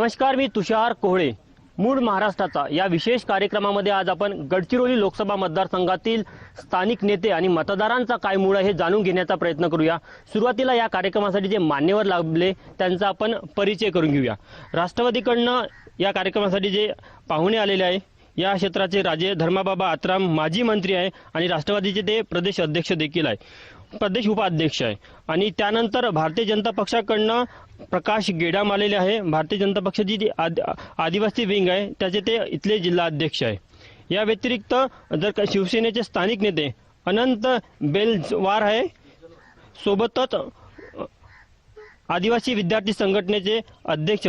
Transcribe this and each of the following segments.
नमस्कार मी तुषार कोहळे. मूळ महाराष्ट्राचा या विशेष कार्यक्रमामध्ये आज आपण गडचिरोली लोकसभा मतदारसंघातील स्थानिक नेते आणि मतदारांचा काय मूळ आहे हे जाणून घेण्याचा प्रयत्न करूया. सुरुवातीला या कार्यक्रमासाठी जे मान्यवर लाभले त्यांचा आपण परिचय करून घेऊया. राष्ट्रवादीकडनं या कार्यक्रमासाठी जे पाहुणे आलेले आहे या क्षेत्राचे राजे धर्माबाबा आत्राम माजी मंत्री आहे आणि राष्ट्रवादीचे ते प्रदेश अध्यक्ष देखील आहे. प्रदेश उपाध्यक्ष आहे. आणि त्यानंतर भारतीय जनता पक्षाकडनं प्रकाश गेडाम आलेले आहे. भारतीय जनता पक्षाची जी आद आदिवासी विंग आहे त्याचे ते इथले जिल्हा अध्यक्ष आहे. या व्यतिरिक्त जर का शिवसेनेचे स्थानिक नेते अनंत बेलवार आहे सोबतच आदिवासी विद्यार्थी संघटनेचे अध्यक्ष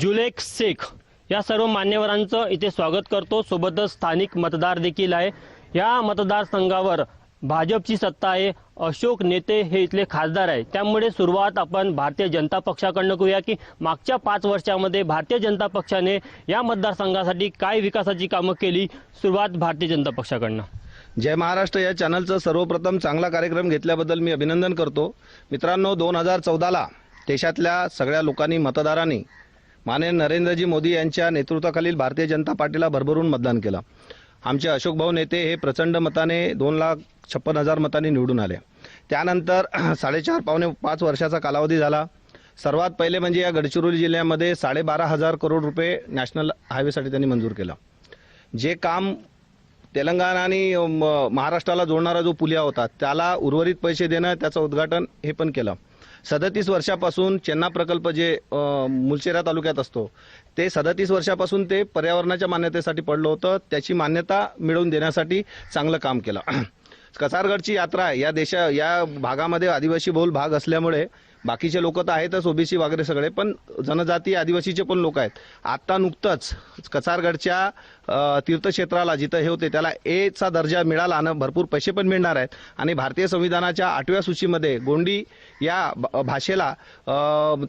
जुलेख शेख या सर्व मान्यवरांचं इथे स्वागत करतो. सोबतच स्थानिक मतदार देखील आहे. या मतदारसंघावर भाजपची सत्ता आहे अशोक नेते हे इथले खासदार आहे त्यामुळे सुरुवात आपण भारतीय जनता पक्षाकडनं करूया की मागच्या पाच वर्षामध्ये भारतीय जनता पक्षाने या मतदारसंघासाठी काय विकासाची कामं केली? सुरुवात भारतीय जनता पक्षाकडनं. जय महाराष्ट्र या चॅनलचं सर्वप्रथम चांगला कार्यक्रम घेतल्याबद्दल मी अभिनंदन करतो. मित्रांनो दोन हजार चौदाला देशातल्या सगळ्या लोकांनी मतदारांनी माननीय नरेंद्रजी मोदी यांच्या नेतृत्वाखालील भारतीय जनता पार्टीला भरभरून मतदान केलं. आमचे अशोकभाऊ नेते हे प्रचंड मताने दोन लाख छप्पन हजार मतांनी निवडून आले त्यानंतर साडेचार पावणे पाच वर्षाचा कालावधी झाला. सर्वात पहिले म्हणजे या गडचिरोली जिल्ह्यामध्ये साडेबारा हजार करोड रुपये नॅशनल हायवेसाठी त्यांनी मंजूर केलं. जे काम तेलंगणा आणि म- महाराष्ट्राला जोडणारा जो पुलिया होता त्याला उर्वरित पैसे देणं त्याचं उद्घाटन हे पण केलं. सदतीस वर्षापासून चेन्ना प्रकल्प जे मुलचेरा तालुक्यात असतो ते सदतीस वर्षापासून ते पर्यावरणाच्या मान्यतेसाठी पडलं होतं. त्याची मान्यता मिळवून देण्यासाठी चांगलं काम केलं. कसारगडची यात्रा या देशा या भागामध्ये आदिवासी बहुल भाग असल्यामुळे बाकीचे लोक तर आहेतच ओबीसी वगैरे सगळे पण जनजाती आदिवासीचे पण लोक आहेत. आत्ता नुकतंच कसारगडच्या तीर्थक्षेत्राला जिथं हे होते त्याला एचा दर्जा मिळाला आणि भरपूर पैसे पण मिळणार आहेत. आणि भारतीय संविधानाच्या आठव्या सूचीमध्ये गोंडी या भाषेला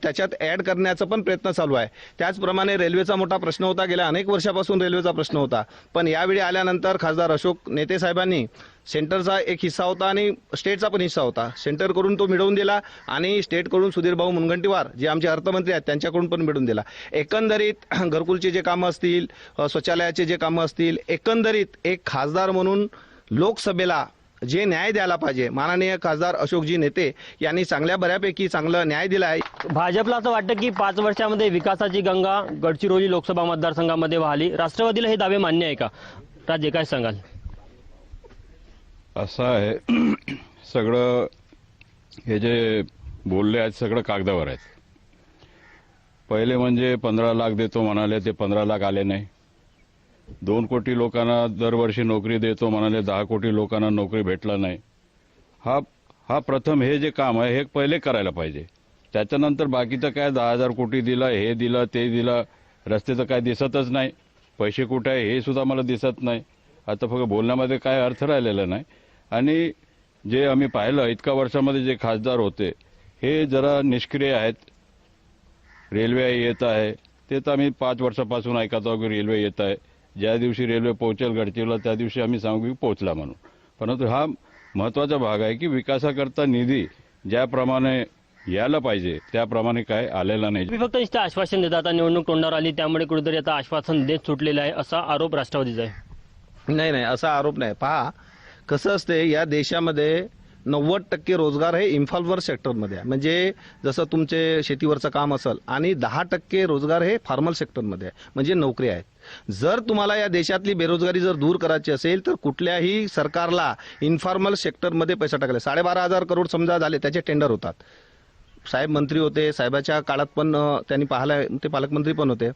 त्याच्यात ॲड करण्याचा पण प्रयत्न चालू आहे. त्याचप्रमाणे रेल्वेचा मोठा प्रश्न होता गेल्या अनेक वर्षापासून रेल्वेचा प्रश्न होता. पण यावेळी आल्यानंतर खासदार अशोक नेते साहेबांनी सेंटरचा एक हिस्सा होता आणि स्टेटचा पण हिस्सा होता. सेंटरकडून तो मिळवून दिला आणि स्टेटकडून सुधीरभाऊ मुनगंटीवार जे आमचे अर्थमंत्री आहेत त्यांच्याकडून पण मिळवून दिला. एकंदरीत घरकुलचे जे कामं असतील शौचालयाचे जे कामं असतील एकंदरीत एक खासदार म्हणून लोकसभेला जे न्याय द्यायला पाहिजे माननीय खासदार अशोकजी नेते यांनी चांगल्या बऱ्यापैकी चांगला न्याय दिला आहे भाजपला असं वाटतं की पाच वर्षामध्ये विकासाची गंगा गडचिरोली लोकसभा मतदारसंघामध्ये वाहली. राष्ट्रवादीला हे दावे मान्य आहे का? राजे काय सांगाल? असं आहे. सगळं हे जे बोलले आहेत सगळं कागदावर आहेत. पहिले म्हणजे पंधरा लाख देतो म्हणाले ते पंधरा लाख आले नाही. दोन कोटी लोकांना दरवर्षी नोकरी देतो म्हणाले दहा कोटी लोकांना नोकरी भेटला नाही. हा हा प्रथम हे जे काम आहे हे पहिले करायला पाहिजे. त्याच्यानंतर बाकीचं काय दहा हजार कोटी दिलं हे दिलं ते दिलं रस्त्याचं काय दिसतच नाही. पैसे कुठे आहे हे सुद्धा मला दिसत नाही. आता फक्त बोलण्यामध्ये काय अर्थ राहिलेला नाही. आणि जे आम्ही पाहिलं इतका वर्षामध्ये जे खासदार होते हे जरा निष्क्रिय आहेत. रेल्वे येत आहे. ते तर आम्ही पाच वर्षापासून ऐकत आहोत की रेल्वे येत आहे. ज्या दिवशी रेल्वे पोहोचेल गडचिरोला त्या दिवशी आम्ही सांगू की पोहोचला म्हणून. परंतु हा महत्त्वाचा भाग आहे की विकासाकरता निधी ज्याप्रमाणे यायला पाहिजे त्याप्रमाणे काय आलेला नाही. फक्त नुसतं आश्वासन देता आता निवडणूक तोंडावर आली त्यामुळे कुठेतरी आता आश्वासन देत सुटलेलं आहे असा आरोप राष्ट्रवादीचा आहे. नाही नाही असा आरोप नाही. पहा कसं असते या देशामध्ये नव्वद टक्के रोजगार हे इन्फॉल्वर सेक्टरमध्ये आहे. म्हणजे जसं तुमचे शेतीवरचं काम असेल आणि दहा टक्के रोजगार हे फार्मल सेक्टरमध्ये आहे. म्हणजे नोकरी आहेत. जर तुम्हाला या देशातली बेरोजगारी जर दूर करायची असेल तर कुठल्याही सरकारला इन्फॉर्मल सेक्टरमध्ये पैसा टाकले साडेबारा हजार करोड समजा झाले त्याचे टेंडर होतात. साहेब मंत्री होते साहेबाच्या काळात पण त्यांनी पाहिला ते पालकमंत्री पण होते.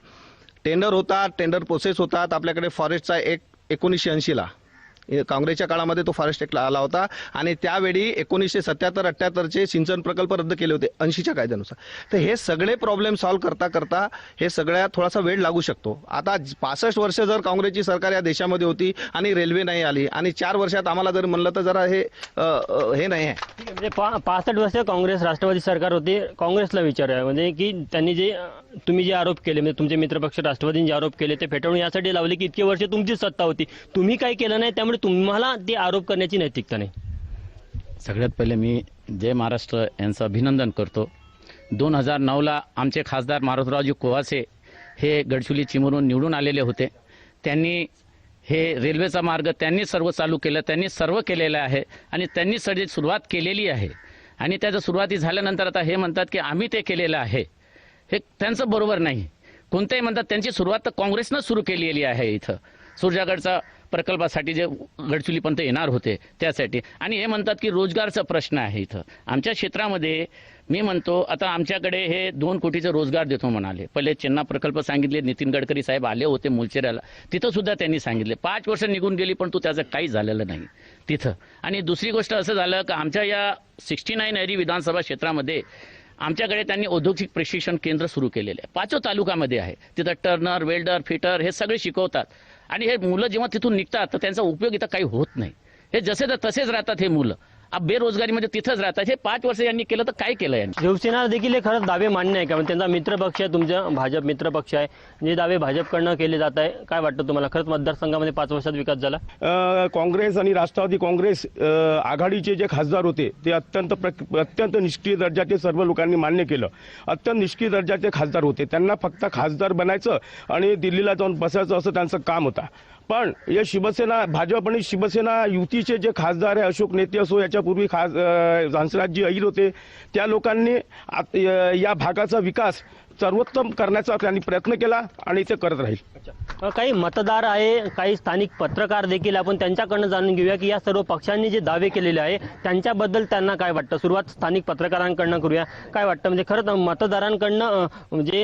टेंडर होतात टेंडर प्रोसेस होतात. आपल्याकडे फॉरेस्टचा एक एकोणीसशे ऐंशीला. काँग्रेसच्या काळामध्ये तो फॉरेस्ट ॲक्ट आला होता. आणि त्यावेळी एकोणीसशे सत्याहत्तर अठ्ठ्याहत्तरचे सिंचन प्रकल्प रद्द केले होते ऐंशीच्या कायद्यानुसार. तर हे सगळे प्रॉब्लेम सॉल्व्ह करता करता हे सगळ्या थोडासा वेळ लागू शकतो. आता पासष्ट वर्ष जर काँग्रेसची सरकार या देशामध्ये होती आणि रेल्वे नाही आली आणि चार वर्षात आम्हाला जर म्हणलं तर जरा हे हे नाही आहे. म्हणजे पा पासष्ट वर्ष काँग्रेस राष्ट्रवादी सरकार होते. काँग्रेसला विचार आहे म्हणजे की त्यांनी जे तुम्ही जे आरोप केले म्हणजे तुमचे मित्रपक्ष राष्ट्रवादीने जे आरोप केले ते फेटाळून यासाठी लावले की इतके वर्ष तुमची सत्ता होती. तुम्ही काही केलं नाही त्यामुळे तुम्हाला ते आरोप करण्याची नैतिकता नाही. सगळ्यात पहिले मी जय महाराष्ट्र यांचं अभिनंदन करतो. दोन हजार नऊला आमचे खासदार मारुतरावजी कोवासे हे गडचुली चिमुरून निवडून आलेले होते. त्यांनी हे रेल्वेचा मार्ग त्यांनी सर्व चालू केलं त्यांनी सर्व केलेलं आहे आणि त्यांनी सगळी सुरुवात केलेली आहे. आणि त्याचं सुरुवाती झाल्यानंतर आता हे म्हणतात की आम्ही ते केलेलं आहे. हे त्यांचं बरोबर नाही. कोणत्याही म्हणतात त्यांची सुरुवात तर काँग्रेसनं सुरू केलेली आहे इथं. सुरजागडचा प्रकल्पासाठी जे गडचुलीपर्यंत येणार होते त्यासाठी. आणि हे म्हणतात की रोजगारचा प्रश्न आहे इथं. आमच्या क्षेत्रामध्ये मी म्हणतो आता आमच्याकडे हे दोन कोटीचे रोजगार देतो म्हणाले. पहिले चेन्ना प्रकल्प सांगितले नितीन गडकरी साहेब आले होते मुलचेऱ्याला. तिथं सुद्धा त्यांनी सांगितले. पाच वर्ष निघून गेली पण तू त्याचं काही झालेलं नाही. तिथं. आणि दुसरी गोष्ट असं झालं की आमच्या या सिक्स्टी नाईन एरी विधानसभा क्षेत्रामध्ये आमच्याकडे त्यांनी औद्योगिक प्रशिक्षण केंद्र सुरू केलेले. आहे पाचव तालुक्यामध्ये आहे. तिथं टर्नर वेल्डर फिटर हे सगळे शिकवतात. आणि हे मुलं जेव्हा तिथून निघतात तर त्यांचा उपयोग इथं काही होत नाही. हे जसे तर तसेच राहतात हे मुलं. बेरोजगारीमध्ये तिथंच राहतात. हे पाच वर्ष यांनी केलं तर काय केलं यांनी? शिवसेना देखील हे खरंच दावे मान्य आहे का? म्हणजे त्यांचा मित्र पक्ष आहे तुमच्या भाजप मित्र पक्ष आहे. जे दावे भाजपकडनं केले जात आहे काय वाटतं तुम्हाला? खरंच मतदारसंघामध्ये पाच वर्षात विकास झाला? काँग्रेस आणि राष्ट्रवादी काँग्रेस अ, आघाडीचे जे खासदार होते ते अत्यंत प्र- अत्यंत निष्क्रिय दर्जाचे सर्व लोकांनी मान्य केलं. अत्यंत निष्क्रिय दर्जाचे खासदार होते. त्यांना फक्त खासदार बनायचं आणि दिल्लीला जाऊन बसायचं असं त्यांचं काम होता. पण या शिवसेना भाजप आणि शिवसेना युतीचे जे खासदार आहे अशोक नेते असो याच्यापूर्वी खास अ, हंसराजजी अहिर होते त्या लोकांनी या भागाचा विकास सर्वोत्तम करण्याचा त्यांनी प्रयत्न केला आणि ते करत राहील. काही मतदार आहे काही स्थानिक पत्रकार देखील आपण त्यांच्याकडनं जाणून घेऊया की या सर्व पक्षांनी जे दावे केलेले आहे त्यांच्याबद्दल त्यांना काय वाटतं? सुरुवात स्थानिक पत्रकारांकडनं करूया. काय वाटतं? म्हणजे खरंच मतदारांकडनं जे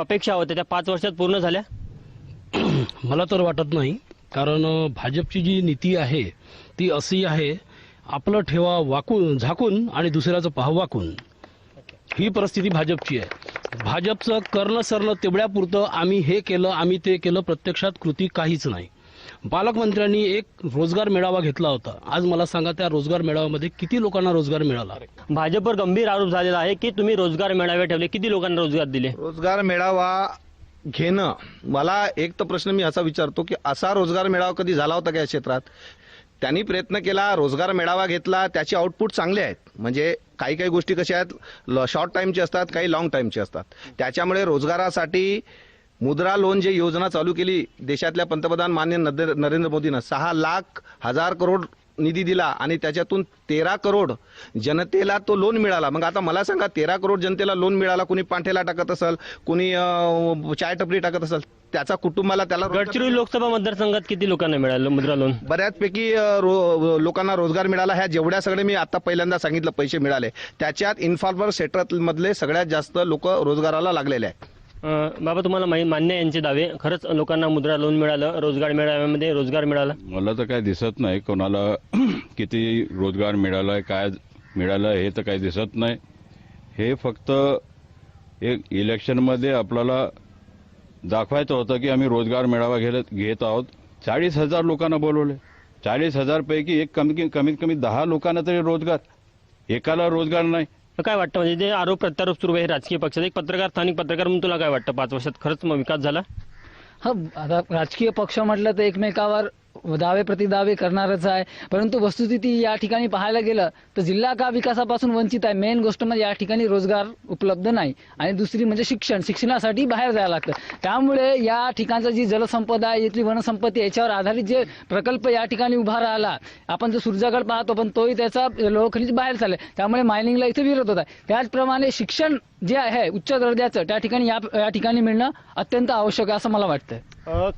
अपेक्षा होत्या त्या पाच वर्षात पूर्ण झाल्या? मला तर वाटत नाही. कारण भाजपची जी नीती आहे ती अशी आहे आपलं ठेवा वाकून झाकून आणि दुसऱ्याचं पहा वाकून. ही परिस्थिती भाजपची आहे. भाजपचं करणं सरणं तेवढ्यापुरतं आम्ही हे केलं आम्ही ते केलं प्रत्यक्षात कृती काहीच नाही. पालकमंत्र्यांनी एक रोजगार मेळावा घेतला होता. आज मला सांगा त्या रोजगार मेळाव्यामध्ये किती लोकांना रोजगार मिळाला? भाजपवर गंभीर आरोप झालेला आहे की तुम्ही रोजगार मेळावे ठेवले किती लोकांना रोजगार दिले? रोजगार मेळावा घेणं. मला एक तर प्रश्न मी असा विचारतो की असा रोजगार मेळावा कधी झाला होता का या क्षेत्रात? त्यांनी प्रयत्न केला रोजगार मेळावा घेतला त्याचे आउटपुट चांगले आहेत. म्हणजे काही काही गोष्टी कशा आहेत? शॉर्ट टाईमचे असतात काही लॉंग टाईमचे असतात. त्याच्यामुळे रोजगारासाठी मुद्रा लोन जे योजना चालू केली देशातल्या पंतप्रधान मान्य नदे- नरेंद्र मोदीनं सहा लाख हजार करोड निधी दिला आणि त्याच्यातून तेरा करोड जनतेला तो लोन मिळाला. मग आता मला सांगा तेरा करोड जनतेला लोन मिळाला कुणी पांठेला टाकत असेल कुणी चाय टपरी टाकत असेल त्याचा कुटुंबाला त्याला गडचिरोली लोकसभा मतदारसंघात किती लोकांना मिळालं मुद्रा लोन बऱ्याचपैकी रो- लोकांना रोजगार मिळाला. ह्या जेवढ्या सगळे मी आता पहिल्यांदा सांगितलं पैसे मिळाले. त्याच्यात इन्फॉर्मर सेक्टरमधले सगळ्यात जास्त लोक रोजगाराला लागलेले आहेत. बाबा तुम्हाला मान्य यांचे दावे. खरंच लोकांना मुद्रा लोन मिळालं रोजगार मेळाव्यामध्ये रोजगार मिळाला. मला तर काय दिसत नाही. कोणाला किती रोजगार मिळालाय काय मिळालं हे तर काही दिसत नाही. हे फक्त एक इलेक्शनमध्ये आपल्याला दाखवायचं होतं की आम्ही रोजगार मेळावा घेत घेत आहोत. चाळीस हजार लोकांना बोलवले. चाळीस हजारपैकी एक कमी कमीत कमी दहा लोकांना तरी रोजगार. एकाला रोजगार नाही. काय वाटतं? म्हणजे जे आरोप प्रत्यारोप सुरू आहे राजकीय पक्षात एक पत्रकार स्थानिक पत्रकार म्हणून तुला काय वाटतं? पाच वर्षात खरंच मग विकास झाला? हा आता राजकीय पक्ष म्हटलं तर एकमेकावर दावे प्रतिदावे करणारच आहे. परंतु वस्तुस्थिती या ठिकाणी पाहायला गेलं तर जिल्हा का विकासापासून वंचित आहे? मेन गोष्ट म्हणजे या ठिकाणी रोजगार उपलब्ध नाही. आणि दुसरी म्हणजे शिक्षण. शिक्षणासाठी बाहेर जायला लागतं. त्यामुळे या ठिकाणचं जी जलसंपदा आहे इथली वनसंपत्ती याच्यावर आधारित जे प्रकल्प या ठिकाणी उभा राहिला आपण जो सूर्जागड पाहतो पण तोही त्याचा लोखंडीच बाहेर चालले त्यामुळे मायनिंगला इथे विरोध होत आहे. त्याचप्रमाणे शिक्षण जे आहे उच्च दर्जाचं त्या ठिकाणी या या ठिकाणी मिळणं अत्यंत आवश्यक आहे असं मला वाटतं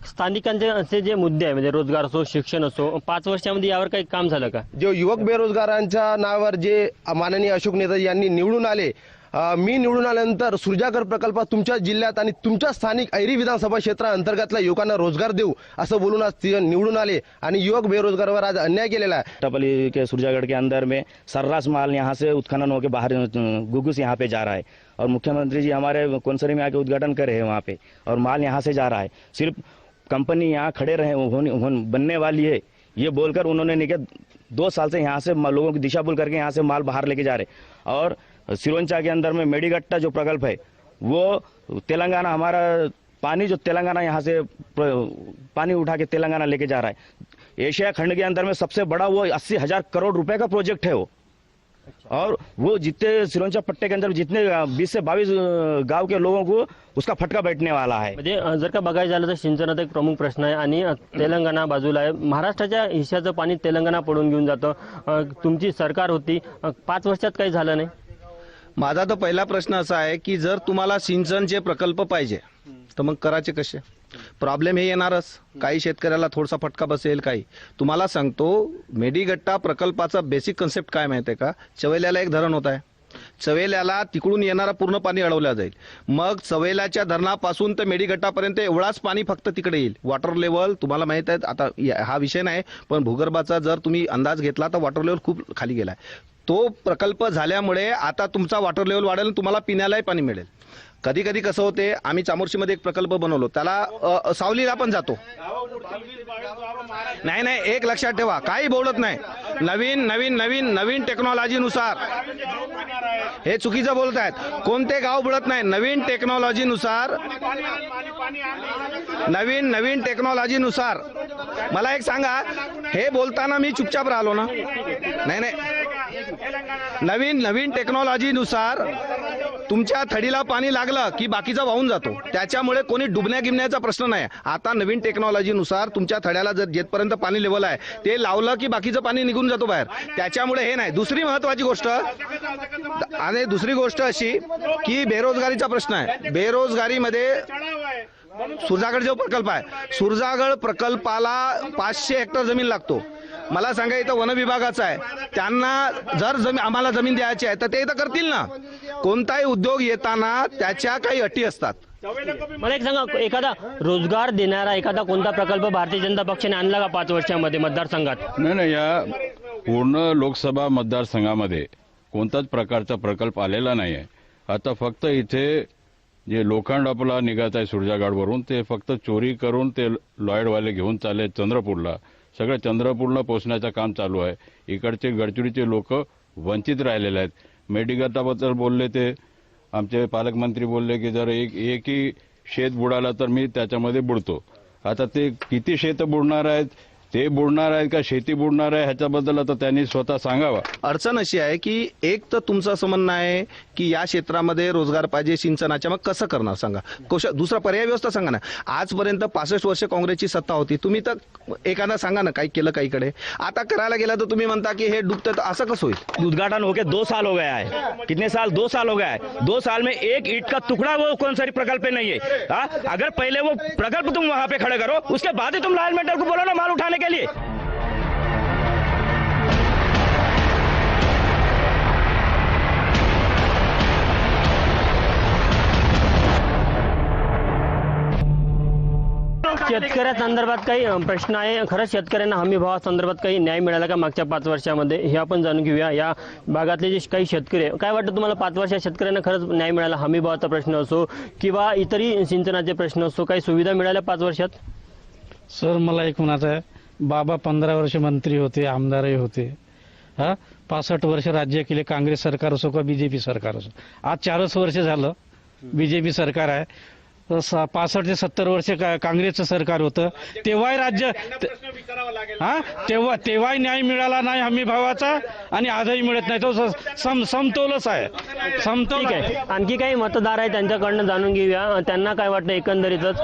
स्थानिकांचे असे जे मुद्दे आहे म्हणजे रोजगार असो शिक्षण असो पाच वर्षामध्ये यावर काही काम झालं का? जे युवक बेरोजगारांच्या नावावर जे माननीय अशोक नेता यांनी निवडून आले मी निवडून आल्यानंतर सुरजागर प्रकल्प तुमच्या जिल्ह्यात आणि तुमच्या स्थानिक ऐरी विधानसभा क्षेत्राअंतर्गतल्या युवकांना रोजगार देऊ असं बोलून आज निवडून आले. आणि युवक बेरोजगारावर आज अन्याय केलेला आहे. टपली के सुरजागढ़ के अंदर में सर्रास माल यहाँ से उत्खनन होकर बाहर गुगुस यहाँ पे जा रहा है। और मुख्यमंत्री जी हमारे कौनसरी में आके उद्घाटन करे हैं वहाँ पे। और माल यहाँ से जा रहा है। सिर्फ कंपनी यहाँ खड़े रहे बनने वाली है। ये बोलकर उन्होंने निकल दो साल से यहाँ से म- लोगों की दिशा भूल करके यहाँ से माल बाहर लेके जा रहे और सिरोंचा के अंदर में मेडीगट्टा जो प्रकल्प है वो तेलंगाना हमारा पानी जो तेलंगाना यहाँ से प्र- पानी उठा के तेलंगाना लेके जा रहा है। एशिया खंड के अंदर में सबसे बड़ा वो अस्सी हजार करोड़ रुपए का प्रोजेक्ट है वो। और वो जितने सिरोंचा पट्टे के अंदर जितने बीस से बाईस गांव के लोगों को उसका फटका बैठने वाला है। म्हणजे जर का बघायचं झालं तर सिंचनाचा एक प्रमुख प्रश्न आहे आणि तेलंगणा बाजूला आहे. महाराष्ट्राच्या हिश्याचं पाणी तेलंगणा पडून घेऊन जातं. तुमची सरकार होती. पाच वर्षात काही झालं नाही. माझा तर पहिला प्रश्न असा आहे की जर तुम्हाला सिंचनचे प्रकल्प पाहिजे तर मग करायचे कसे? प्रॉब्लेम हे येणारच. काही शेतकऱ्याला थोडासा फटका बसेल काही. तुम्हाला सांगतो मेडीगट्टा प्रकल्पाचा बेसिक कन्सेप्ट काय माहिती आहे का? चवेल्याला एक धरण होत आहे. चवेल्याला तिकडून येणारा पूर्ण पाणी अडवलं जाईल. मग चवेल्याच्या धरणापासून तर मेडीगट्टापर्यंत एवढाच पाणी फक्त तिकडे येईल. वॉटर लेवल तुम्हाला माहीत आहे आता हा विषय नाही पण भूगर्भाचा जर तुम्ही अंदाज घेतला तर वॉटर लेवल खूप खाली गेलाय. तो प्रकल्प झाल्यामुळे आता तुमचा वॉटर लेवल वाढेल तुम्हाला पिण्यालाही पाणी मिळेल. कधी कधी कसं होते आम्ही चामोर्शीमध्ये एक प्रकल्प बनवलो. त्याला सावलीला पण जातो. नाही नाही एक लक्षात ठेवा. काही बोलत नाही. नवीन नवीन नवीन नवीन टेक्नॉलॉजीनुसार हे चुकीचं बोलत आहेत कोणते गाव बुडत नाही. नवीन टेक्नॉलॉजीनुसार नवीन नवीन टेक्नॉलॉजीनुसार मला एक सांगा हे बोलताना मी चुपचाप राहिलो ना? नाही नाही. नवीन नवीन टेक्नॉलॉजीनुसार तुमच्या थडीला पाणी लागलं की बाकीचा वाहून जातो. त्याच्यामुळे कोणी डुबण्या गिबण्याचा प्रश्न नाही. आता नवीन टेक्नॉलॉजीनुसार तुमच्या थड्याला जर जेथपर्यंत पाणी लेवल आहे ते लावलं की बाकीचं पाणी निघून जातो बाहेर. त्याच्यामुळे हे नाही. दुसरी महत्वाची गोष्ट आणि दुसरी गोष्ट अशी की बेरोजगारीचा प्रश्न आहे. बेरोजगारीमध्ये सुरजागड जो प्रकल्प आहे सुरजागड प्रकल्पाला पाचशे हेक्टर जमीन लागतो. मला सांगा इथं वन विभागाचं आहे. त्यांना जर जमीन आम्हाला जमीन द्यायची आहे तर ते इथं करतील ना? कोणताही उद्योग येताना त्याच्या काही अटी असतात. मला एक सांगा एखादा रोजगार देणारा एखादा कोणता प्रकल्प भारतीय जनता पक्षाने आणला का पाच वर्षामध्ये मतदारसंघात? नाही नाही या पूर्ण लोकसभा मतदारसंघामध्ये कोणताच प्रकारचा प्रकल्प आलेला नाही आहे आता फक्त इथे जे लोखंड आपला निघत आहे सुरजागडवरून ते फक्त चोरी करून ते लॉयडवाले घेऊन चालले चंद्रपूरला. सगळं चंद्रपूरला पोचण्याचं काम चालू आहे. इकडचे गडचिरोलीचे लोक वंचित राहिलेले आहेत. मेडिगटाबद्दल बोलले ते आमचे पालकमंत्री बोलले की जर एक एकही शेत बुडाला तर मी त्याच्यामध्ये बुडतो. आता ते किती शेत बुडणार आहेत ते बुडणार आहेत का? शेती बुडणार आहे? ह्याच्याबद्दल आता त्यांनी स्वतः सांगावा. अडचण अशी आहे की एक तर तुमचं असं म्हणणं आहे की या क्षेत्रामध्ये रोजगार पाहिजे सिंचनाच्या मग कसं करणार सांगा. कोश दुसरा पर्याय व्यवस्था सांगा ना. आजपर्यंत पासष्ट वर्ष काँग्रेसची सत्ता होती. तुम्ही तर एखादा सांगा ना काही केलं काहीकडे. आता करायला गेला तर तुम्ही म्हणता की हे डुबतं तर असं कसं होईल? उद्घाटन होके दो साल हो गया है. कितने साल? दो साल हो गया है. दो साल में एक ईट का टुकड़ा वो कौन सा प्रकल्प नहीं है? अगर पहले वो प्रकल्प तुम वहां पे खड़े करो उसके बाद ही तुम लाल मेटल को बोलो ना माल उठाने के लिए शेतकऱ्यासंदर्भात काही प्रश्न आहे. खरंच शेतकऱ्यांना हमी भावासंदर्भात काही न्याय मिळाला का मागच्या पाच वर्षामध्ये? हे आपण जाणून घेऊया. या भागातले जे काही शेतकरी आहे काय वाटतं तुम्हाला? पाच वर्षात शेतकऱ्यांना खरंच न्याय मिळाला हमी भावाचा प्रश्न असो किंवा इतरही सिंचनाचे प्रश्न असो काही सुविधा मिळाल्या पाच वर्षात? सर मला एक म्हणायचं आहे. बाबा पंधरा वर्ष मंत्री होते आमदारही होते. हा? पासष्ट वर्ष राज्य केले काँग्रेस सरकार असो का बीजेपी सरकार असो. आज चारच वर्ष झालं बीजेपी सरकार आहे. पासष्ट ते सत्तर वर्ष का- काँग्रेसचं सरकार होतं. तेव्हाही राज्य हा? तेव्हा तेव्हाही न्याय मिळाला नाही हमी भावाचा आणि आजही मिळत नाही. तो सम समतोलच आहे. समतोल ठीक आहे. आणखी काही मतदार आहे त्यांच्याकडनं जाणून घेऊया. त्यांना काय वाटतं एकंदरीतच?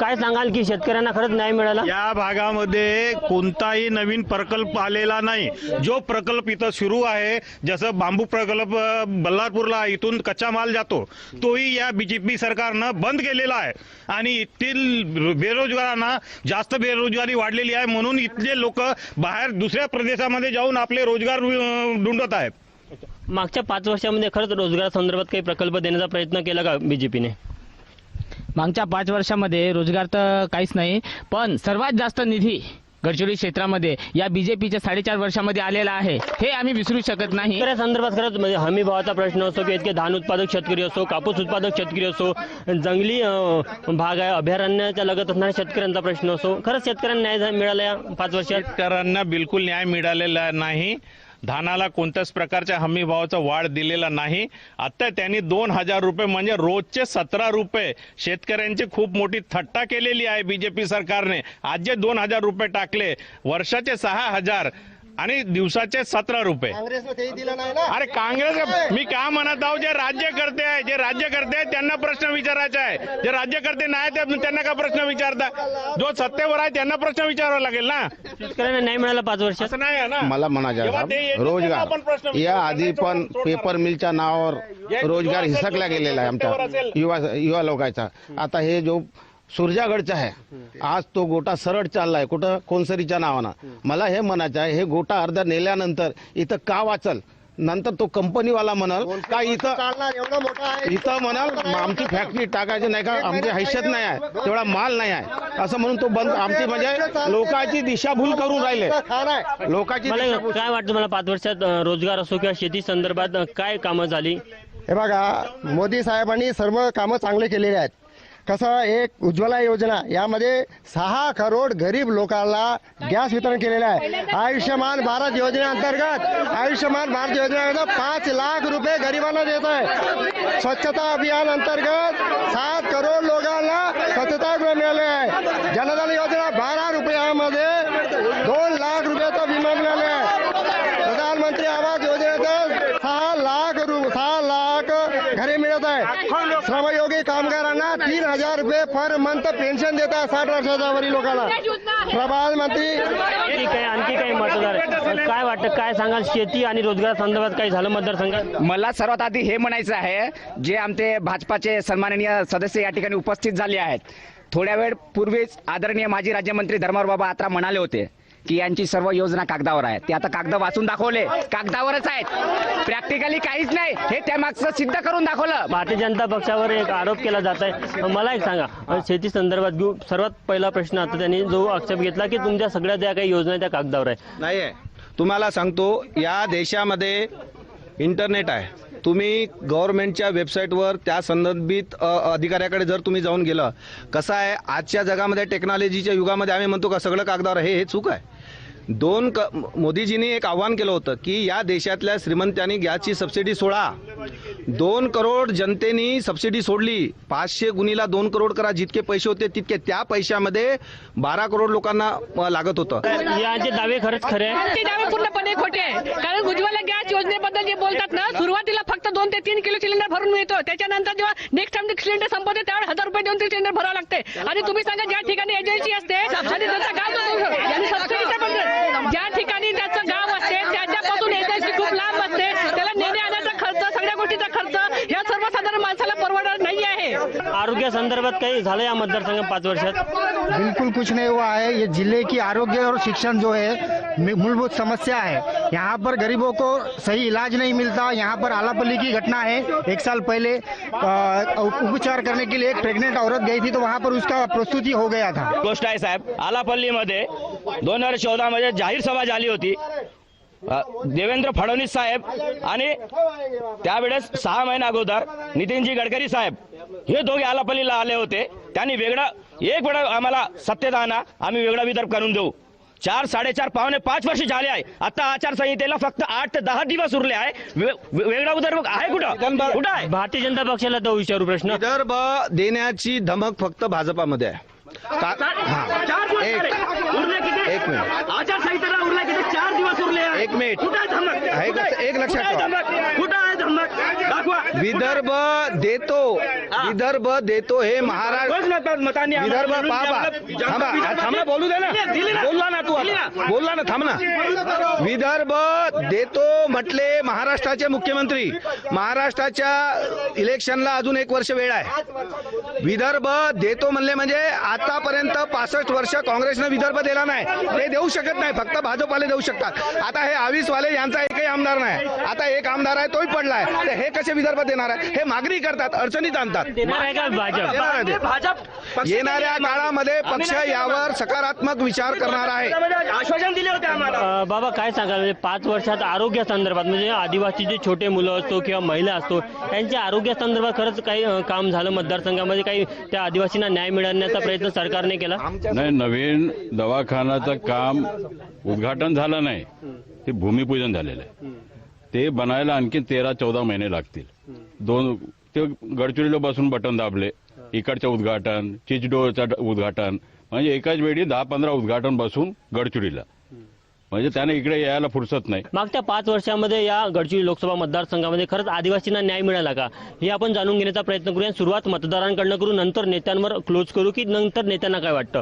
काय सांगाल की शेतकऱ्यांना खरंच न्याय मिळाला? या भागामध्ये कोणताही नवीन प्रकल्प आलेला नाही. जो प्रकल्प इथं सुरू आहे जसं बांबू प्रकल्प बल्लारपूरला इथून कच्चा माल जातो तोही या बीजेपी सरकारनं बंद केलेला आहे. आणि येथील बेरोजगारांना जास्त बेरोजगारी वाढलेली आहे म्हणून इथले लोक बाहेर दुसऱ्या प्रदेशामध्ये जाऊन आपले रोजगार अ, ढूंढत आहेत. मागच्या पाच वर्षामध्ये खरंच रोजगारासंदर्भात काही प्रकल्प देण्याचा प्रयत्न केला का बीजेपीने मागच्या पाच वर्षामध्ये रोजगार तर काहीच नाही पण सर्वात जास्त निधी गडचिरोली क्षेत्रामध्ये या बीजेपीच्या साडेचार वर्षामध्ये आलेला आहे. हे आम्ही विसरू शकत नाही. संदर्भात खरंच म्हणजे हमी भावाचा प्रश्न असो की इतके धान उत्पादक शेतकरी असो कापूस उत्पादक शेतकरी असो जंगली भाग आहे अभयारण्याच्या लगत असणाऱ्या शेतकऱ्यांचा प्रश्न असो. खरंच शेतकऱ्यांना न्याय मिळाला या पाच वर्षात? शेतकऱ्यांना बिलकुल न्याय मिळालेला नाही. धानाला कोणत्याच प्रकारच्या हमी भावाचा वाढ दिलेला नाही. आता त्यांनी दोन हजार रुपये म्हणजे रोजचे सतरा रुपये. शेतकऱ्यांची खूप मोठी थट्टा केलेली आहे बीजेपी सरकारने. आज जे दोन हजार रुपये टाकले. वर्षाचे सहा हजार. आणि दिवसाचे सतरा रुपये. काँग्रेसनं तेही दिलं नाही ना? अरे काँग्रेस मी काय म्हणत आहो जे राज्यकर्ते आहे जे राज्यकर्ते आहेत त्यांना प्रश्न विचारायचा आहे. जे राज्यकर्ते नाही ते त्यांना का प्रश्न विचारता? जो सत्तेवर आहे त्यांना प्रश्न विचारावा लागेल ना? शेतकऱ्यांना नाही मिळाला पाच वर्षात असं नाही आहे ना? मला म्हणायचं आहे, रोजगार या विचारू. आधी पण पेपर मिलच्या नावावर रोजगार हिसकला गेलेला आहे आमच्या. युवा युवा लोकांचा. आता हे जो सुरजागडचा आहे. आज तो गोटा सरळ चाललाय. कुठं? कोणसरीच्या नावानं. मला हे म्हणायचं आहे हे गोटा अर्धा नेल्यानंतर इथं का वाचल? नंतर तो कंपनीवाला म्हणाल का इथं चालणार? एवढा मोठा आहे. इथं म्हणाल आमची फॅक्टरी टाकायची नाही का? आमची हैसियत नाही आहे. तेवढा माल नाही आहे. असं म्हणून तो बंद आमची म्हणजे लोकांची दिशाभूल करून राहिले. लोकांची काय वाटतं मला पाच वर्षात रोजगार असो किंवा शेती संदर्भात काय कामं झाली? हे बघा मोदी साहेबांनी सर्व कामं चांगले केलेले आहेत. कसं एक उज्ज्वला योजना. यामध्ये सहा करोड गरीब लोकांना गॅस वितरण केलेलं आहे. आयुष्यमान भारत योजनेअंतर्गत आयुष्यमान भारत योजनेअंतर्गत पाच लाख रुपये गरिबांना देत आहे. स्वच्छता अभियान अंतर्गत सात करोड लोकांना स्वच्छतागृह मिळाले आहे. जनधन योजना बारा रुपयामध्ये दोन लाख रुपयाचा विमा मिळाले आहे प्रधानमंत्री आवास योजनेत सहा लाख रु सहा लाख घरे मिळत आहे श्रमयोगी कामगारांना तीन हजार रुपये पर मंथ पेन्शन देत आहे साठ वर्षाच्या वरील लोकांना प्रधानमंत्री आणखी काय आणखी काही मतदार काय वाटतं काय सांगाल? शेती आणि रोजगार संदर्भात काही झालं मतदारसंघात? मला सर्वात आधी हे म्हणायचं आहे जे आमचे भाजपाचे सन्माननीय सदस्य या ठिकाणी उपस्थित झाले आहेत. थोड्या वेळ पूर्वीच आदरणीय माजी राज्यमंत्री धर्मावर बाबा आत्रा म्हणाले होते की यांची सर्व योजना कागदावर आहे ते आता कागद वाचून दाखवले. कागदावरच आहेत. प्रॅक्टिकली काहीच नाही. हे त्यामागचं सिद्ध करून दाखवलं. भारतीय जनता पक्षावर एक आरोप केला जात आहे मला एक सांगा. शेती संदर्भात घेऊ. सर्वात पहिला प्रश्न आता त्यांनी जो आक्षेप घेतला की तुमच्या सगळ्या ज्या काही योजना आहेत त्या कागदावर आहे नाही आहे तुम्हाला सांगतो या देशामध्ये इंटरनेट आहे. तुम्ही गव्हर्नमेंटच्या वेबसाईटवर त्या संदर्भित अधिकाऱ्याकडे जर तुम्ही जाऊन गेलं कसं आहे आजच्या जगामध्ये टेक्नॉलॉजीच्या युगामध्ये आम्ही म्हणतो का सगळं कागदावर हे हे चूक आहे. दोन क मोदीजींनी एक आव्हान केलं होतं की या देशातल्या श्रीमंतांनी गॅसची सबसिडी सोडा. दोन करोड जनतेनी सबसिडी सोडली. पाचशे गुणीला दोन करोड करा जितके पैसे होते तितके त्या पैशामध्ये बारा करोड लोकांना लागत होतं. यांचे दावे खरंच खरे दावे पूर्णपणे खोटे कारण उज्ज्वला गॅस योजनेबद्दल जे बोलतात ना सुरुवातीला फक्त दोन ते तीन किलो सिलेंडर भरून मिळतो. त्याच्यानंतर जेव्हा नेक्स्ट टाइम सिलेंडर संपवते त्यावेळेस हजार रुपये देऊन ते सिलेंडर भरावं लागते. आणि तुम्ही सांगा ज्या ठिकाणी एजन्सी असते आणि त्याचं गाव ज्या ठिकाणी त्याचं गाव असते त्याच्यापासून एजन्सी खूप लांब असते त्याला नेण्या आणायचा खर्च सगळ्या गोष्टीचा खर्च या सर्वसाधारण माणसाला परवडत आरोग्य संदर्भात काही झालं या मतदारसंघात पाच वर्षात? बिल्कुल कुछ नहीं हुआ है। ये ज़िले की आरोग्य और शिक्षण जो है मूलभूत समस्या है। यहाँ पर गरीबों को सही इलाज नहीं मिलता। यहाँ पर आलापल्ली की घटना है। एक साल पहले उपचार करने के लिए एक प्रेग्नेंट औरत गई थी तो वहाँ पर उसका प्रस्तुति हो गया था। गोष्ट आहे साहेब आलापल्लीमध्ये दोन हज़ार चौदा मध्ये जाहीर सभा झाली होती. देवेंद्र फडणवीस साहेब आणि त्यावेळेस सहा महिना अगोदर नितीनजी गडकरी साहेब हे दोघे आलापल्लीला आले होते. त्यांनी वेगळा एक वेळा आम्हाला सत्तेत आणा आम्ही वेगळा विदर्भ करून देऊ. चार साडेचार पावणे पाच वर्ष झाले आहे. आता आचारसंहितेला फक्त आठ ते दहा दिवस उरले आहे. वेगळा विदर्भ आहे कुठं? कुठं आहे? भारतीय जनता पक्षाला तो विचारू प्रश्न. विदर्भ देण्याची धमक फक्त भाजपामध्ये आहे. एक- मिनिट आचारसंहितेला उरले किती चार दिवस उरले. एक मिनिट. कुठं आहे धमक आहे कुठं आहे? एक लक्षात कुठं आहे ठेवा. धमक? कुठं आहे धमक दाखवा विदर्भ देतो विदर्भ देतो हे महाराष्ट्र रोज मत- मतांनी आम्हाला विदर्भ निवडून पाहा द्यावं. थांबा बोलू दे ना दिली ना. बोलला ना तू आता. बोलला ना थांब ना. विदर्भ देतो म्हटले महाराष्ट्राचे मुख्यमंत्री. महाराष्ट्राच्या इलेक्शनला अजून एक वर्ष वेळ आहे. विदर्भ देतो म्हणले म्हणजे आतापर्यंत पासष्ट वर्ष काँग्रेसनं विदर्भ दिला नाही. ते देऊ शकत नाही फक्त भाजपवाले देऊ शकतात. आता हे आवीसवाले यांचा एकही आमदार नाही. आता एक आमदार आहे तोही पडलाय. तर हे कसे विदर्भ देणार आहे हे मागणी करतात अडचणीत आणतात. येणाऱ्या काळामध्ये पक्ष यावर. सकारात्मक विचार करणार आहे. आश्वासन दिले होते आम्हाला. बाबा काय सांगाल? म्हणजे पाच वर्षात आरोग्य संदर्भात म्हणजे आदिवासी जे छोटे मुलं असतो किंवा महिला असतो त्यांच्या आरोग्य संदर्भात खरंच काही काम झालं? मतदारसंघामध्ये काही त्या आदिवासींना न्याय मिळवण्याचा प्रयत्न सरकारने केला? नाही नवीन दवाखान्याचं काम उद्घाटन झालं नाही. ते भूमिपूजन झालेलं आहे. ते बनायला आणखी तेरा चौदा महिने लागतील. दोन ते गडचिरोलीला बसून बटन दाबले इकडचं उद्घाटन चिचडोळचं उद्घाटन म्हणजे एकाच वेळी दहा पंधरा उद्घाटन बसून गडचिरोलीला. म्हणजे त्याने इकडे यायला फुरसत नाही. मागच्या पाच वर्षामध्ये या गडचिरोली लोकसभा मतदारसंघामध्ये खरंच आदिवासींना न्याय मिळाला का? हे आपण जाणून घेण्याचा प्रयत्न करूया. सुरुवात मतदारांकडनं करू नंतर नेत्यांवर क्लोज करू की नंतर नेत्यांना काय वाटतं?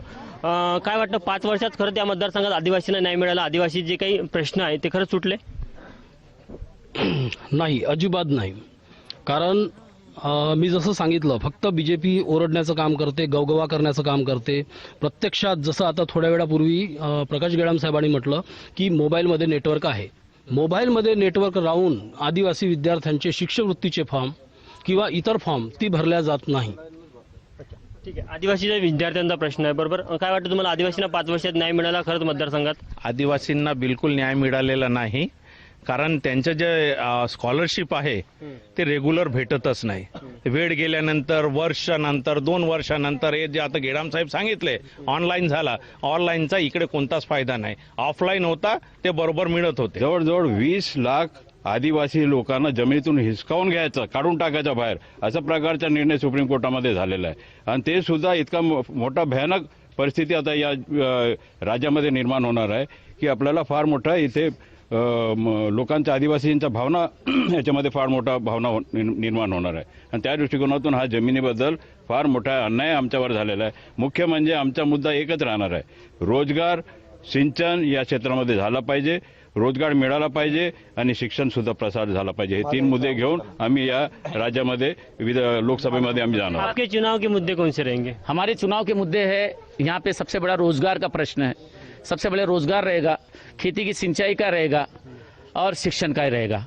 काय वाटतं? पाच वर्षात खरंच त्या मतदारसंघात आदिवासींना न्याय मिळाला. आदिवासी जे काही प्रश्न आहे ते खरंच सुटले? नाही अजिबात नाही. कारण मी जसं सांगितलं फक्त बी जे पी ओरडण्याचं काम करते गवगवा करण्याचं काम करते. प्रत्यक्षात जसं आता थोड्या वेळापूर्वी प्रकाश गेडाम साहेबांनी म्हटलं की मोबाईलमध्ये नेटवर्क आहे. मोबाईलमध्ये नेटवर्क राहून आदिवासी विद्यार्थ्यांचे शिष्यवृत्तीचे फॉर्म किंवा इतर फॉर्म ती भरल्या जात नाही. ठीक आहे. आदिवासी विद्यार्थ्यांचा प्रश्न आहे बरोबर? काय वाटतं तुम्हाला? आदिवासींना पाच वर्षात न्याय मिळाला खरंच मतदारसंघात? आदिवासींना बिलकुल न्याय मिळालेला नाही. कारण त्यांचं जे स्कॉलरशिप आहे ते रेग्युलर भेटतच नाही. वेळ गेल्यानंतर वर्षानंतर दोन वर्षानंतर हे जे आता गेडाम साहेब सांगितले ऑनलाईन झाला. ऑनलाईनचा इकडे कोणताच फायदा नाही. ऑफलाईन होता ते बरोबर मिळत होते. जवळजवळ वीस लाख आदिवासी लोकांना जमिनीतून हिसकावून घ्यायचं काढून टाकायचं बाहेर. अशा प्रकारचा निर्णय सुप्रीम कोर्टामध्ये झालेला आहे. आणि ते सुद्धा इतका मो- मोठा भयानक परिस्थिती आता या राज्यामध्ये निर्माण होणार आहे की आपल्याला फार मोठा इथे लोकांच्या आदिवासींच्या भावना याच्यामध्ये फार मोठा भावना हो- निर्- निर्माण होणार आहे. आणि त्या दृष्टिकोनातून हा जमिनीबद्दल फार मोठा अन्याय आमच्यावर झालेला आहे. मुख्य म्हणजे आमचा मुद्दा एकच राहणार आहे. रोजगार सिंचन या क्षेत्रामध्ये झाला पाहिजे. रोजगार मिळाला पाहिजे आणि शिक्षण सुद्धा प्रसार झाला पाहिजे. हे तीन मुद्दे घेऊन आम्ही या राज्यामध्ये विविध लोकसभेमध्ये आम्ही जाणार आहोत. आपके चुनाव के मुद्दे कौन से रहेंगे? हमारे चुनाव के मुद्दे है यहाँ पे सबसे बड़ा रोजगार का प्रश्न है। सबसे पहले रोजगार रहेगा खेती की सिंचाई का रहेगा और शिक्षण का रहेगा।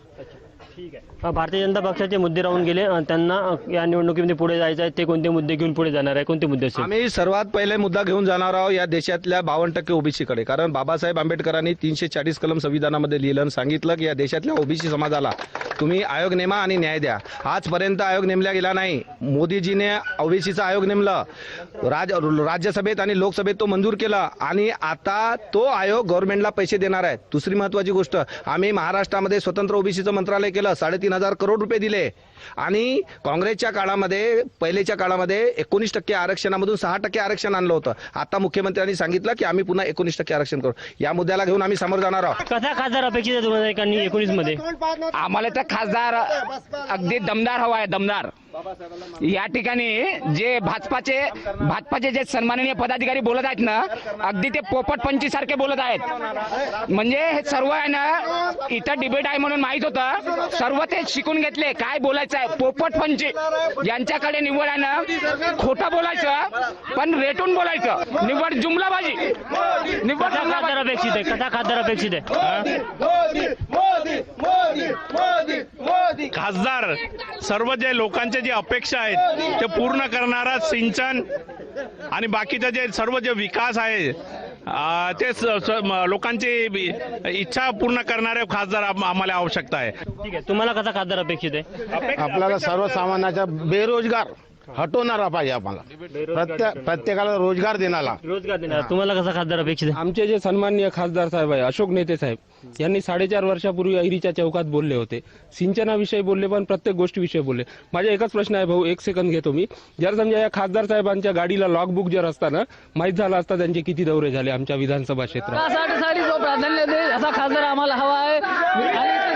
ठीक है। भारतीय जनता पक्षाचे मुद्दे राहून गेले. अ, त्यांना अ, या निवडणुकीमध्ये पुढे जायचं आहे. ते कोणते मुद्दे घेऊन पुढे जाणार आहे? कोणते मुद्दे असेल? आम्ही सर्वात पहिले मुद्दा घेऊन जाणार आहोत या देशातल्या बावन्न टक्के ओबीसीकडे. कारण बाबासाहेब आंबेडकरांनी तीनशे चाळीस कलम संविधानामध्ये लिहिलं आणि सांगितलं की या देशातल्या ओबीसी समाजाला तुम्ही आयोग नेमा आणि न्याय द्या. आजपर्यंत आयोग नेमला गेला नाही. मोदीजीने ओबीसीचा आयोग नेमलं. राज राज्यसभेत आणि लोकसभेत तो मंजूर केला आणि आता तो आयोग गव्हर्नमेंटला पैसे देणार आहे. दुसरी महत्वाची गोष्ट आम्ही महाराष्ट्रामध्ये स्वतंत्र ओबीसीचं मंत्रालय केलं साडेतीन हजार करोड रुपये दिले. आणि काँग्रेसच्या काळामध्ये पहिलेच्या काळामध्ये एकोणीस टक्के आरक्षणामधून सहा टक्के आरक्षण आणलं होतं. आता मुख्यमंत्र्यांनी सांगितलं की आम्ही पुन्हा एकोणीस टक्के आरक्षण करू. या मुद्द्याला घेऊन आम्ही समोर जाणार आहोत. कसा खासदार अपेक्षित आहे दोन हजार एकांनी एकोणीसमध्ये आम्हाला तर खासदार अगदी दमदार हवा आहे दमदार. या ठिकाणी जे भाजपाचे भाजपाचे जे सन्माननीय पदाधिकारी बोलत आहेत ना अगदी ते पोपट पंची सारखे बोलत आहेत. म्हणजे हे सर्व आहे ना इथं डिबेट आहे म्हणून माहीत होतं. सर्व ते शिकून घेतले. काय बोलायचं आहे? पोपट पंची यांच्याकडे निवड आहे ना खोटं बोलायचं पण रेटून बोलायचं. निवड जुमलाबाजी. निवड खासदार अपेक्षित आहे कसा खासदार अपेक्षित आहे. खासदार सर्व जे लोकांच्या जे अपेक्षा आहेत ते पूर्ण करणारा सिंचन आणि बाकीचे जे सर्व जे विकास आहे ते लोकांची इच्छा पूर्ण करणारे खासदार आम- आम्हाला आवश्यकता आहे. ठीक आहे तुम्हाला कसा खासदार अपेक्षित आहे? आपल्याला सर्वसामान्याचा बेरोजगार. हटवणारा पाहिजे आम्हाला. प्रत्येक प्रत्येकाला रोजगार देणारा. रोजगार देणार. तुम्हाला कसा खासदार अपेक्षित आहे? आमचे जे सन्माननीय खासदार साहेब आहे अशोक नेते साहेब यांनी साडेचार वर्षापूर्वी ऐरीच्या चौकात बोलले होते. सिंचनाविषयी बोलले पण प्रत्येक गोष्टीविषयी बोलले. माझा एकच प्रश्न आहे भाऊ एक सेकंद घेतो मी. जर समजा या खासदार साहेबांच्या गाडीला लॉगबुक जर असताना माहीत झालं असता त्यांचे किती दौरे झाले आमच्या विधानसभा क्षेत्रात? प्राधान्य दे असा खासदार आम्हाला हवा आहे.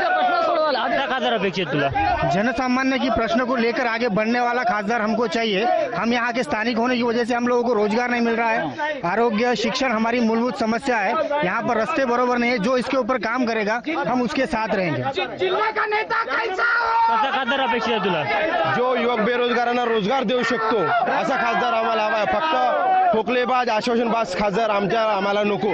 खासदार अपेक्षित तुला। जनसामान्य की प्रश्न को लेकर आगे बढ़ने वाला खासदार हमको चाहिए। हम यहाँ के स्थानिक होने की वजह से हम लोगों को रोज़गार नहीं मिल रहा है। आरोग्य शिक्षण हमारी मूलभूत समस्या है। यहाँ पर रस्ते बरोबर नहीं है। जो इसके ऊपर काम करेगा हम उसके साथ रहेंगे। जिल्हा का नेता कैसा कसा खासदार अपेक्षित तुला? जो युवक बेरोजगारांना रोज़गार देऊ शकतो असा खासदार आम्हाला हवा आहे. फक्त खोकलेबाज आश्वासनबाज खासदार आमच्या आम्हाला नको.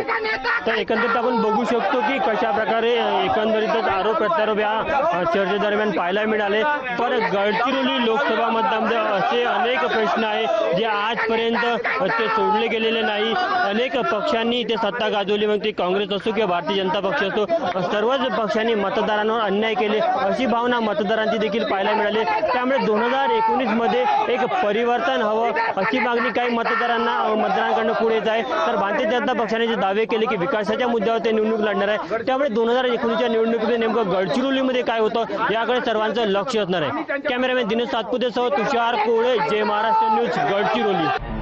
तर एकंदरीत आपण बघू शकतो की कशा प्रकारे एकंदरीतच आरोप प्रत्यारोप या चर्चेदरम्यान पाहायला मिळाले. पण गडचिरोली लोकसभा मतदारामध्ये असे अनेक प्रश्न आहे जे आजपर्यंत ते सोडले गेलेले नाही. अनेक पक्षांनी ते सत्ता गाजवली मग ते काँग्रेस असो किंवा भारतीय जनता पक्ष असो सर्वच पक्षांनी मतदारांवर अन्याय केले. अशी भावना मतदारांची देखील पाहायला मिळाली. त्यामुळे दोन हजार एकोणीसमध्ये एक परिवर्तन हवं अशी मागणी काही मतदारांना मतदारांकडनं पुढे येत आहे तर भारतीय जनता पक्षाने जे दावे केले की विकासाच्या मुद्द्यावर ते निवडणूक लढणार आहे. त्यामुळे दोन हजार एकोणीसच्या निवडणुकीमध्ये नेमकं गडचिरोलीमध्ये काय होतं याकडे सर्वांचं लक्ष असणार आहे. कॅमेरामॅन दिनेश सातपुतेसह तुषार कोळे जय महाराष्ट्र न्यूज गडचिरोली.